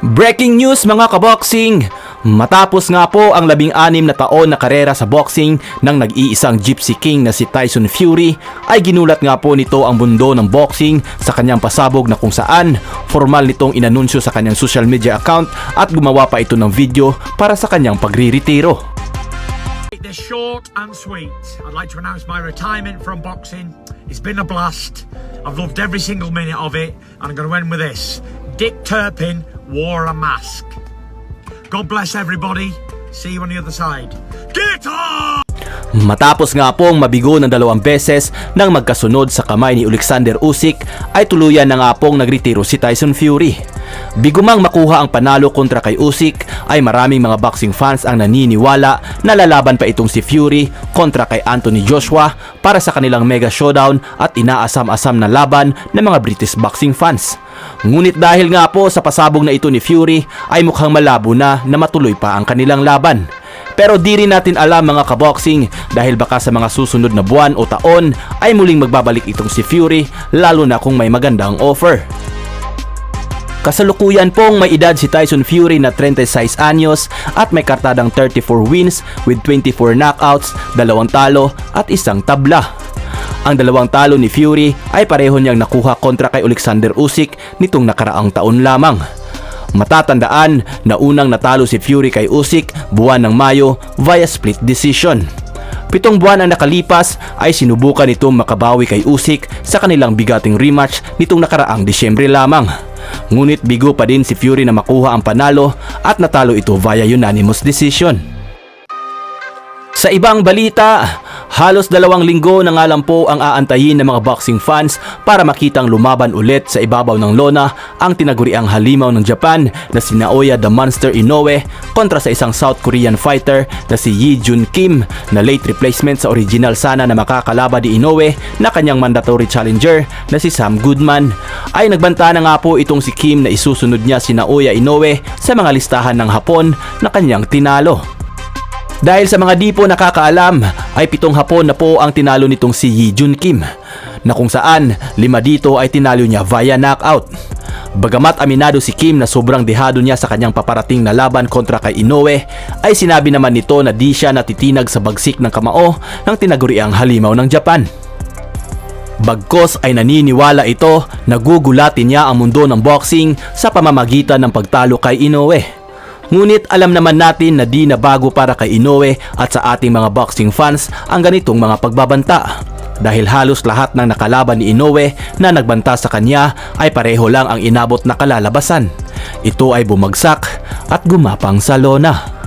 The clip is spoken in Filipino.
Breaking news mga kaboxing! Matapos nga po ang labing-anim na taon na karera sa boxing ng nag-iisang Gypsy King na si Tyson Fury ay ginulat nga po nito ang mundo ng boxing sa kanyang pasabog na kung saan formal nitong inanunsyo sa kanyang social media account at gumawa pa ito ng video para sa kanyang pagriritiro. They're short and sweet. I'd like to announce my retirement from boxing. It's been a blast. I've loved every single minute of it, and I'm going to end with this. Dick Turpin wore a mask. God bless everybody. See you on the other side. Get on! Matapos nga pong mabigo ng dalawang beses nang magkasunod sa kamay ni Alexander Usyk ay tuluyan na nga pong nagretiro si Tyson Fury. Bigumang makuha ang panalo kontra kay Usyk ay maraming mga boxing fans ang naniniwala na lalaban pa itong si Fury kontra kay Anthony Joshua para sa kanilang mega showdown at inaasam-asam na laban ng mga British boxing fans. Ngunit dahil nga po sa pasabog na ito ni Fury ay mukhang malabo na na matuloy pa ang kanilang laban. Pero di rin natin alam mga kaboxing dahil baka sa mga susunod na buwan o taon ay muling magbabalik itong si Fury lalo na kung may magandang offer. Kasalukuyan pong may edad si Tyson Fury na 36 anyos at may kartadang 34 wins with 24 knockouts, dalawang talo at isang tabla. Ang dalawang talo ni Fury ay pareho niyang nakuha kontra kay Alexander Usyk nitong nakaraang taon lamang. Matatandaan na unang natalo si Fury kay Usyk buwan ng Mayo via split decision. Pitong buwan ang nakalipas ay sinubukan nitong makabawi kay Usyk sa kanilang bigating rematch nitong nakaraang Disyembre lamang. Ngunit bigo pa din si Fury na makuha ang panalo at natalo ito via unanimous decision. Sa ibang balita, halos dalawang linggo na nga lang po ang aantayin ng mga boxing fans para makitang lumaban ulit sa ibabaw ng lona ang tinaguriang halimaw ng Japan na si Naoya the Monster Inoue kontra sa isang South Korean fighter na si Yi Jun Kim na late replacement sa original sana na makakalaban ni Inoue na kanyang mandatory challenger na si Sam Goodman. Ay nagbanta na nga po itong si Kim na isusunod niya si Naoya Inoue sa mga listahan ng Hapon na kanyang tinalo. Dahil sa mga di po nakakaalam, ay pitong hapon na po ang tinalo nitong si Yi Jun Kim, na kung saan lima dito ay tinalo niya via knockout. Bagamat aminado si Kim na sobrang dehado niya sa kanyang paparating na laban kontra kay Inoue, ay sinabi naman nito na di siya natitinag sa bagsik ng kamao ng tinaguriang halimaw ng Japan. Bagkos ay naniniwala ito na gugulatin niya ang mundo ng boxing sa pamamagitan ng pagtalo kay Inoue. Ngunit alam naman natin na di na bago para kay Inoue at sa ating mga boxing fans ang ganitong mga pagbabanta. Dahil halos lahat ng nakalaban ni Inoue na nagbanta sa kanya ay pareho lang ang inabot na kalalabasan. Ito ay bumagsak at gumapang sa lona.